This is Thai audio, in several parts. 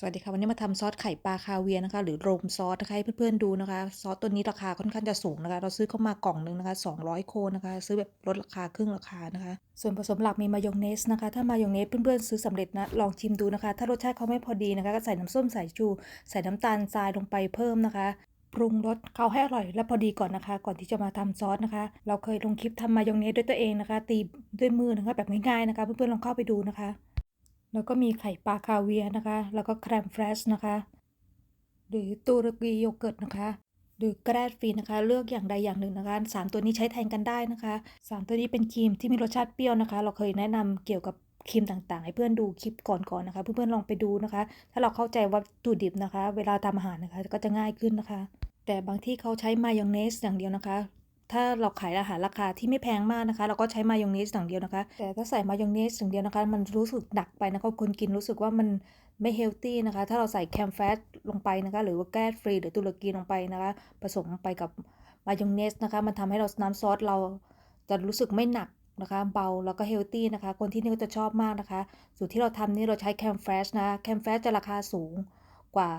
สวัสดีค่ะวันนี้มาทำซอสไข่ปลาคาเวียนะคะ หรือโรมซอสนะคะให้เพื่อนๆดูนะคะ ซอสตัวนี้ราคาค่อนข้างจะสูงนะคะ เราซื้อเข้ามากล่องหนึงนะคะ 200 โคนนะคะ ซื้อแบบลดราคาครึ่งราคานะคะ ส่วนผสมหลักมีมายองเนสนะคะ ถ้ามายองเนสเพื่อนๆซื้อสำเร็จนะลองชิมดูนะคะ ถ้ารสชาติเขาไม่พอดีนะคะก็ใส่น้ำส้มสายชู ใส่น้ำตาลทรายลงไปเพิ่มนะคะปรุงรสเขาให้อร่อยและพอดีก่อนนะคะ ก่อนที่จะมาทำซอสนะคะ เราเคยลงคลิปทำมายองเนสด้วยตัวเองนะคะ ตีด้วยมือนะคะแบบง่ายๆนะคะ เพื่อนๆลองเข้าไปดูนะคะ แล้วก็มีไข่ปลาคาเวียนะคะ แล้วก็แครมเฟรชนะคะ หรือตุรกีโยเกิร์ตนะคะ หรือแกรดฟรีนะคะ เลือกอย่างใดอย่างหนึ่งนะคะสามตัวนี้ใช้แทนกันได้นะคะสามตัวนี้เป็นครีมที่มีรสชาติเปรี้ยวนะคะ เราเคยแนะนำเกี่ยวกับครีมต่างๆ ให้เพื่อนดูคลิปก่อนๆนะคะ เพื่อนๆลองไปดูนะคะ ถ้าเราเข้าใจวัตถุดิบนะคะ เวลาทำอาหารนะคะ ก็จะง่ายขึ้นนะคะ แต่บางที่เขาใช้มายองเนสอย่างเดียวนะคะ ถ้าเราขายอาหารราคาที่ไม่แพงมากนะคะ เราก็ใช้มายองเนสอย่างเดียวนะคะ แต่ถ้าใส่มายองเนสอย่างเดียวนะคะ มันรู้สึกหนักไปนะคะคนกินรู้สึกว่ามันไม่เฮลตี้นะคะ ถ้าเราใส่แคมแฟตลงไปนะคะ หรือว่าแก๊สฟรีหรือตุรกีลงไปนะคะ ผสมไปกับมายองเนสนะคะ มันทำให้เราน้ำซอสเราจะรู้สึกไม่หนักนะคะ เบาแล้วก็เฮลตี้นะคะ คนที่นี่ก็จะชอบมากนะคะ สูตรที่เราทำนี่เราใช้แคมแฟชนะแคมแฟชจะราคาสูงกว่า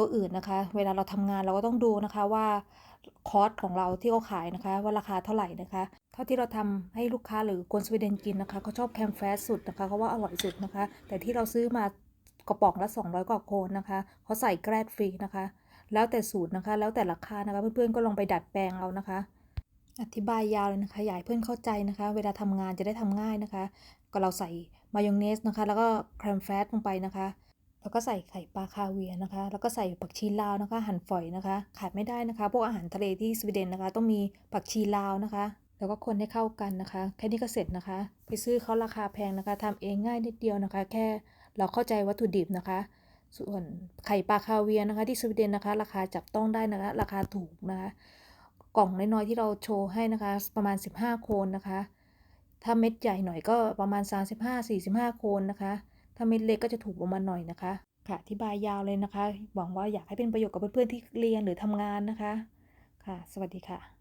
ตัวอื่นนะคะ เวลาเราทำงานเราก็ต้องดูนะคะว่าคอสของเราที่เขาขายนะคะ ว่าราคาเท่าไหร่นะคะ เท่าที่เราทำให้ลูกค้าหรือคนสวีเดนกินนะคะเขาชอบแคมแฟสสุดนะคะเขาว่าอร่อยสุดนะคะ แต่ที่เราซื้อมากระป๋องละ 200 กว่าโคนนะคะเขาใส่แกรดฟรีนะคะ แล้วแต่สูตรนะคะ แล้วแต่ราคานะคะ เพื่อนๆก็ลองไปดัดแปลงเอานะคะ อธิบายยาวเลยนะคะอยากให้เพื่อนเข้าใจนะคะ เวลาทำงานจะได้ทำง่ายนะคะ ก็เราใส่มายองเนสนะคะ แล้วก็แครมแฟตลงไปนะคะ แล้วก็ใส่ไข่ปลาคาเวียนะคะ แล้วก็ใส่ผักชีลาวนะคะ หั่นฝอยนะคะ ขาดไม่ได้นะคะ พวกอาหารทะเลที่สวีเดนนะคะ ต้องมีผักชีลาวนะคะ แล้วก็คนให้เข้ากันนะคะ แค่นี้ก็เสร็จนะคะ ไปซื้อเขาราคาแพงนะคะทำเองง่ายนิดเดียวนะคะ แค่เราเข้าใจวัตถุดิบนะคะ ส่วนไข่ปลาคาเวียนะคะ ที่สวีเดนนะคะ ราคาจับต้องได้นะคะ ราคาถูกนะคะ กล่องน้อยๆที่เราโชว์ให้นะคะ ประมาณ 15 โคนนะคะ ถ้าเม็ดใหญ่หน่อยก็ประมาณ 35-45 โคนนะคะ ถ้าเม็ดเล็กก็จะถูกลงมาหน่อยนะคะ ค่ะอธิบายยาวเลยนะคะ หวังว่าอยากให้เป็นประโยชน์กับเพื่อนๆที่เรียนหรือทำงานนะคะ ค่ะ สวัสดีค่ะ